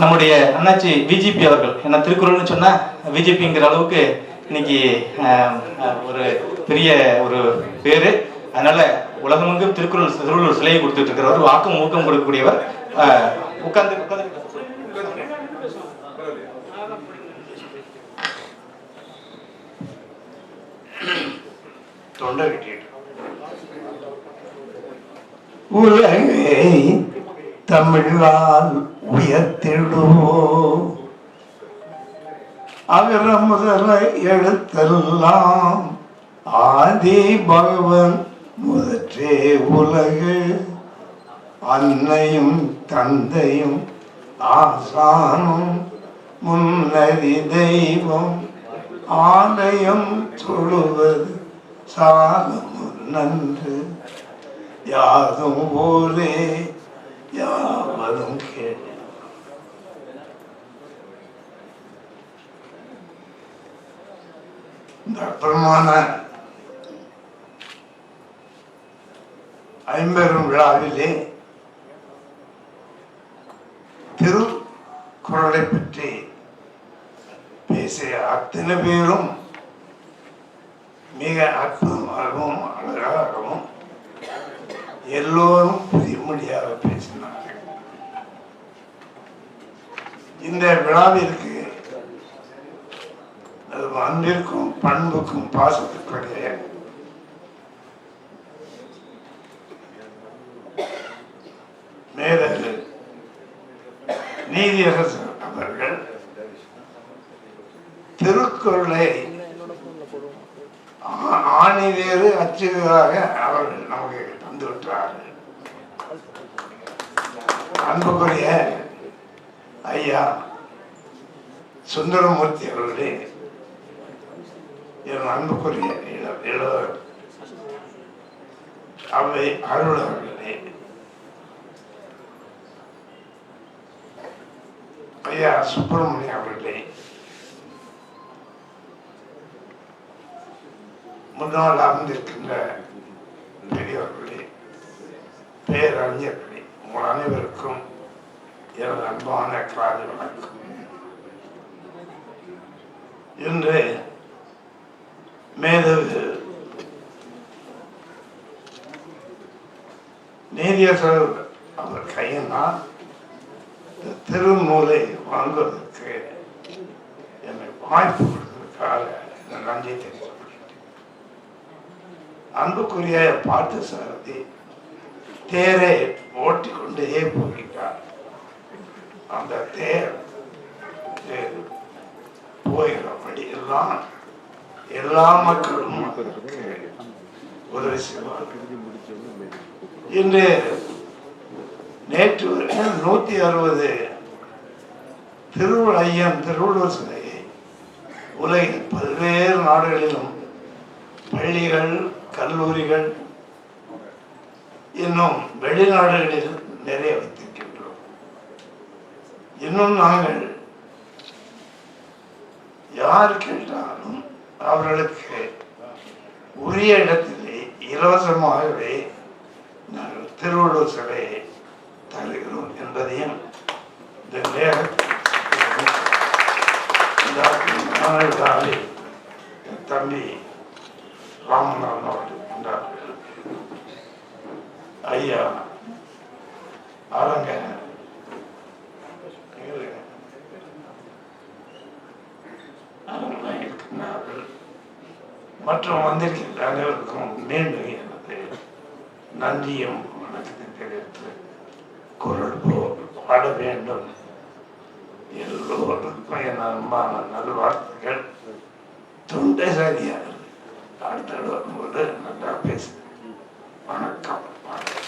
நம்முடைய அண்ணாச்சி விஜிபி அவர்கள். ஏன்னா திருக்குறள்னு சொன்னா விஜிபிங்கிற அளவுக்கு இன்னைக்கு ஒரு பெரிய ஒரு பேரு. அதனால உலகமெங்கும் திருக்குறள் திருவள்ளுவர் சிலையை கொடுத்துட்டு இருக்கிறவர் வாக்கம் ஊக்கம் கொடுக்கக்கூடியவர். உட்கார்ந்து உட்கார்ந்து தொண்டை உலகை தமிழால் உயர்த்திடுவோம் அகர முதல எழுத்தெல்லாம் ஆதி பகவன் முதற்றே உலகு. அன்னையும் தந்தையும் ஆசானும் முன்னறி தெய்வம். ஆலயம் தொழுவது சாலமும் நன்று. யாதும் ஊரே யாவதும் கேள் இந்த அற்புதமான ஐம்பெரும் விழாவிலே திருக்குறளை பற்றி பேசிய அத்தனை பேரும் மிக அற்புதமாகவும் அழகாகவும் எல்லோரும் புரியும்படியாக பேசினார்கள் இந்த விழாவிற்கு அது அன்பிற்கும் பண்புக்கும் பாசத்துக்குரிய மேலது நீதியரசர் அவர்கள் திருக்குறளை ஆ- ஆணி வேறு அச்சு அவர்கள் நமக்கு தந்துவிட்டார்கள் அன்புக்குரிய ஐயா சுந்தரமூர்த்தி அவர்களே என் அன்புக்குரிய இள- இளவர் அவை அருளவர்களே. ஐயா சுப்பிரமணியம் அவர்களே முன்னால் அமர்ந்திருக்கின்ற பெரியவர்களே பேரறிஞர்கள் உங்கள் அனைவருக்கும் எனது அன்பான காலை வணக்கம். இன்று மேதகு நீதியர்கள் அவர் கையினால் இந்த திருநூலை வாங்குவதற்கு என்னை வாய்ப்பு கொடுத்ததற்காக நன்றி தெரிவித்துக் கொள்கிறேன். அன்புக்குரிய பார்த்து சாரதி தேரை ஓட்டி கொண்டே போகிறார் அந்த தேர் தேர் எல்லாம் எல்லா மக்களும் உதவி செய்வார்கள். இன்று நேற்று நூத்தி அறுபது திருவள்ளையன் திருவள்ளுவர் சிலையை உலகின் பல்வேறு நாடுகளிலும் பள்ளிகள் கல்லூரிகள் இன்னும் வெளிநாடுகளில் நிறைய வைத்திருக்கின்றோம் இன்னும் நாங்கள் யார் கேட்டாலும் அவர்களுக்கு உரிய இடத்திலே இலவசமாகவே நாங்கள் திருவள்ளுவர் சிலையை தருகிறோம் என்பதையும் இந்த நேரத்தில் என் தம்பி ராமநாதன் அவர்கள் கொண்டார்கள் ஐயா அரங்க மற்றும் வந்திருக்கின்ற அனைவருக்கும் மீண்டும் எனது நன்றியும் வணக்கத்தை தெரிவித்து குரல் போல் பாட வேண்டும். எல்லோருக்கும் என் அன்பான நல்வாழ்த்துக்கள். தொண்டை சரியாக அடுத்த வரும்போது நல்லா பேசுகிறேன். Amen.